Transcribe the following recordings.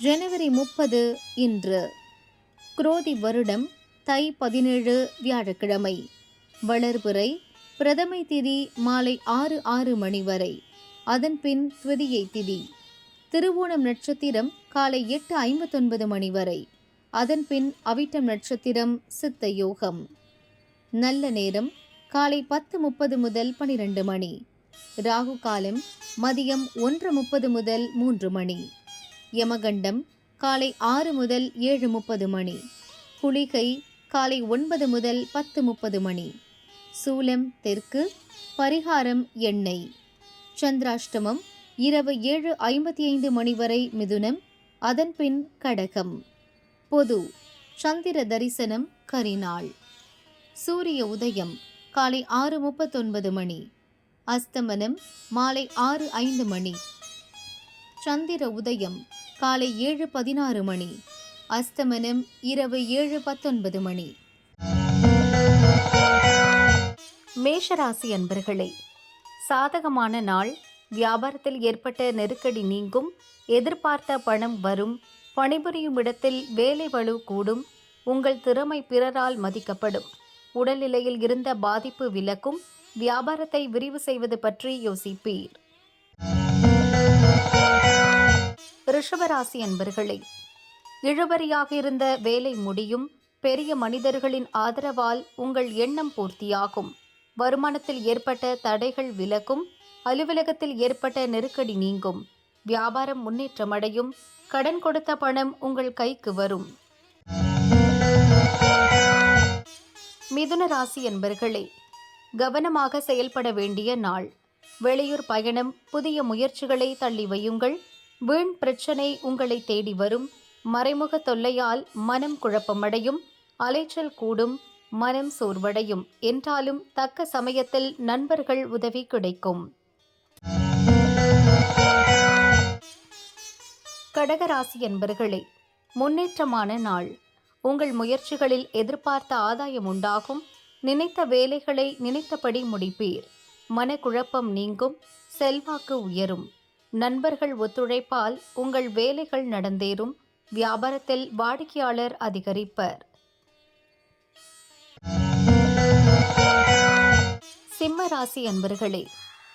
ஜனவரி முப்பது இன்று. குரோதி வருடம் தை பதினேழு வியாழக்கிழமை. வளர்பிறை பிரதமை திதி மாலை ஆறு ஆறு மணி வரை. அதன்பின் துவதியை திதி. திருவோணம் நட்சத்திரம் காலை எட்டு ஐம்பத்தொன்பது மணி வரை. அதன்பின் அவிட்டம் நட்சத்திரம் சித்த யோகம். நல்ல நேரம் காலை பத்து முப்பது முதல் பனிரெண்டு மணி. ராகு காலம் மதியம் ஒன்று முப்பது முதல் மூன்று மணி. யமகண்டம் காலை ஆறு முதல் ஏழு முப்பது மணி. குளிகை காலை ஒன்பது முதல் பத்து முப்பது மணி. சூலம் தெற்கு பரிகாரம் எண்ணெய். சந்திராஷ்டமம் இரவு ஏழு ஐம்பத்தி ஐந்து மணி வரை மிதுனம் அதன்பின் கடகம். பொது சந்திர தரிசனம் கரிநாள். சூரிய உதயம் காலை ஆறு முப்பத்தொன்பது மணி. அஸ்தமனம் மாலை ஆறு ஐந்து மணி. சந்திர உதயம் காலை ஏழு பதினாறு மணி அஸ்தமனம் இரவு ஏழு பத்தொன்பது மணி. மேஷராசி அன்பர்களே சாதகமான நாள். வியாபாரத்தில் ஏற்பட்ட நெருக்கடி நீங்கும். எதிர்பார்த்த பணம் வரும். பணிபுரியும் இடத்தில் வேலை வலு கூடும். உங்கள் திறமை பிறரால் மதிக்கப்படும். உடல்நிலையில் இருந்த பாதிப்பு விலக்கும் வியாபாரத்தை விரிவு செய்வது பற்றி யோசிப்பீர். ரிஷபராசி அன்பர்களே இழுபறியாக இருந்த வேலை முடியும் பெரிய மனிதர்களின் ஆதரவால் உங்கள் எண்ணம் பூர்த்தியாகும். வருமானத்தில் ஏற்பட்ட தடைகள் விலக்கும் அலுவலகத்தில் ஏற்பட்ட நெருக்கடி நீங்கும். வியாபாரம் முன்னேற்றமடையும் கடன் கொடுத்த பணம் உங்கள் கைக்கு வரும். மிதுன ராசி என்பர்களே கவனமாக செயல்பட வேண்டிய நாள். வெளியூர் பயணம் புதிய முயற்சிகளை தள்ளி வையுங்கள். வீண் பிரச்சனை உங்களை தேடி வரும். மறைமுக தொல்லையால் மனம் குழப்பமடையும். அலைச்சல் கூடும் மனம் சோர்வடையும். என்றாலும் தக்க சமயத்தில் நண்பர்கள் உதவி கிடைக்கும். கடகராசி என்பர்களே முன்னேற்றமான நாள். உங்கள் முயற்சிகளில் எதிர்பார்த்த ஆதாயம் உண்டாகும். நினைத்த வேலைகளை நினைத்தபடி முடிப்பீர். மனக்குழப்பம் நீங்கும். செல்வாக்கு உயரும். நண்பர்கள் ஒத்துழைப்பால் உங்கள் வேலைகள் நடந்தேறும். வியாபாரத்தில் வாடிக்கையாளர் அதிகரிப்பர். சிம்ம ராசி அன்பர்களே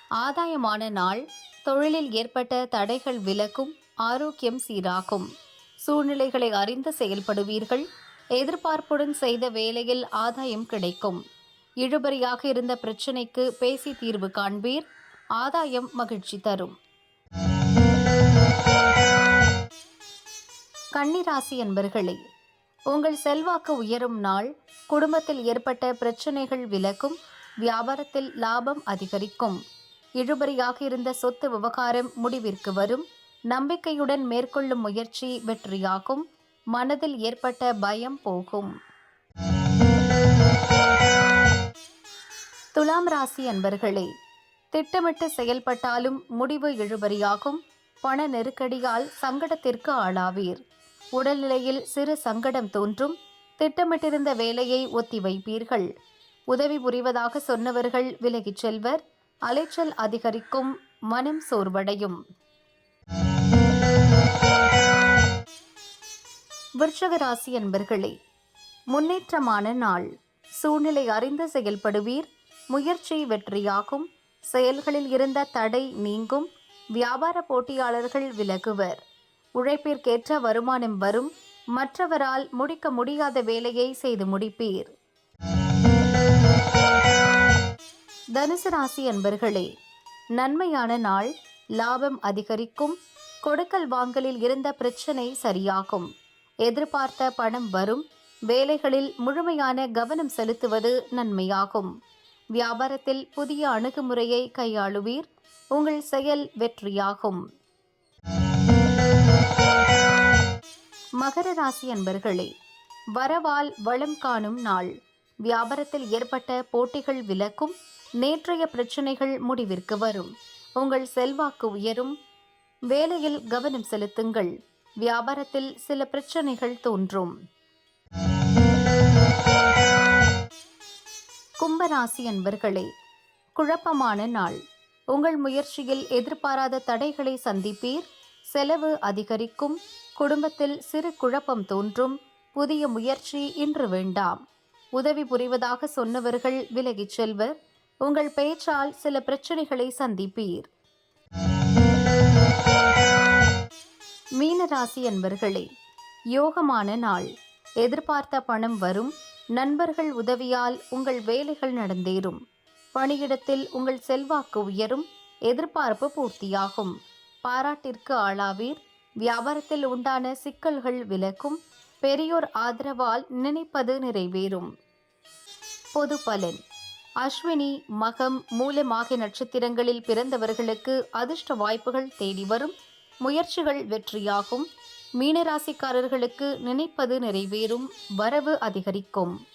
ஆதாயமான நாள். தொழிலில் ஏற்பட்ட தடைகள் விலக்கும் ஆரோக்கியம் சீராகும். சூழ்நிலைகளை அறிந்து செயல்படுவீர்கள். எதிர்பார்ப்புடன் செய்த வேலையில் ஆதாயம் கிடைக்கும். இழுபறியாக இருந்த பிரச்சினைக்கு பேசி தீர்வு காண்பீர். ஆதாயம் மகிழ்ச்சி தரும். கன்னிராசி என்பர்களே உங்கள் செல்வாக்கு உயரும் நாள் குடும்பத்தில் ஏற்பட்ட பிரச்சனைகள் விலக்கும் வியாபாரத்தில் லாபம் அதிகரிக்கும். இழுபறியாக இருந்த சொத்து விவகாரம் முடிவிற்கு வரும். நம்பிக்கையுடன் மேற்கொள்ளும் முயற்சி வெற்றியாகும். மனதில் ஏற்பட்ட பயம் போகும். துலாம் ராசி அன்பர்களே திட்டமிட்டு செயல்பட்டாலும் முடிவு இழுபறியாகும். பண நெருக்கடியால் சங்கடத்திற்கு ஆளாவீர். உடல்நிலையில் சிறு சங்கடம் தோன்றும். திட்டமிட்டிருந்த வேலையை ஒத்தி வைப்பீர்கள். உதவி புரிவதாக சொன்னவர்கள் விலகிச் செல்வர். அலைச்சல் அதிகரிக்கும். மனம் சோர்வடையும். விருஷக ராசி அன்பர்களே முன்னேற்றமான நாள். சூழ்நிலை அறிந்து செயல்படுவீர். முயற்சி வெற்றியாகும். செயல்களில் இருந்த தடை நீங்கும். வியாபார போட்டியாளர்கள் விலகுவர். உழைப்பிற்கேற்ற வருமானம் வரும். மற்றவரால் முடிக்க முடியாத வேலையை செய்து முடிப்பீர். தனுசு ராசி அன்பர்களே நன்மையான நாள். லாபம் அதிகரிக்கும். கொடுக்கல் வாங்கலில் இருந்த பிரச்சனை சரியாகும். எதிர்பார்த்த பணம் வரும். வேலைகளில் முழுமையான கவனம் செலுத்துவது நன்மையாகும். வியாபாரத்தில் புதிய அணுகுமுறையை கையாளுவீர். உங்கள் செயல் வெற்றியாகும். மகர ராசி அன்பர்களே வரவால் வளம் காணும் நாள். வியாபாரத்தில் ஏற்பட்ட போட்டிகள் விலக்கும் நேற்றைய பிரச்சனைகள் முடிவிற்கு வரும். உங்கள் செல்வாக்கு உயரும். வேலையில் கவனம் செலுத்துங்கள். வியாபாரத்தில் சில பிரச்சனைகள் தோன்றும். கும்பராசி அன்பர்களே குழப்பமான நாள். உங்கள் முயற்சியில் எதிர்பாராத தடைகளை சந்திப்பீர். செலவு அதிகரிக்கும். குடும்பத்தில் சிறு குழப்பம் தோன்றும். புதிய முயற்சி இன்று வேண்டாம். உதவி புரிவதாக சொன்னவர்கள் விலகிச் செல்வர் உங்கள் பேச்சால் சில பிரச்சனைகளை சந்திப்பீர். மீனராசி அன்பர்களே யோகமான நாள். எதிர்பார்த்த பணம் வரும். நண்பர்கள் உதவியால் உங்கள் வேலைகள் நடந்தேறும். பணியிடத்தில் உங்கள் செல்வாக்கு உயரும். எதிர்பார்ப்பு பூர்த்தியாகும். பாராட்டிற்கு ஆளாவீர். வியாபாரத்தில் உண்டான சிக்கல்கள் விலக்கும் பெரியோர் ஆதரவால் நினைப்பது நிறைவேறும். பொது பலன். அஸ்வினி மகம் மூலம் ஆகிய நட்சத்திரங்களில் பிறந்தவர்களுக்கு அதிர்ஷ்ட வாய்ப்புகள் தேடி வரும். முயற்சிகள் வெற்றியாகும். மீனராசிக்காரர்களுக்கு நினைப்பது நிறைவேறும் வரவு அதிகரிக்கும்.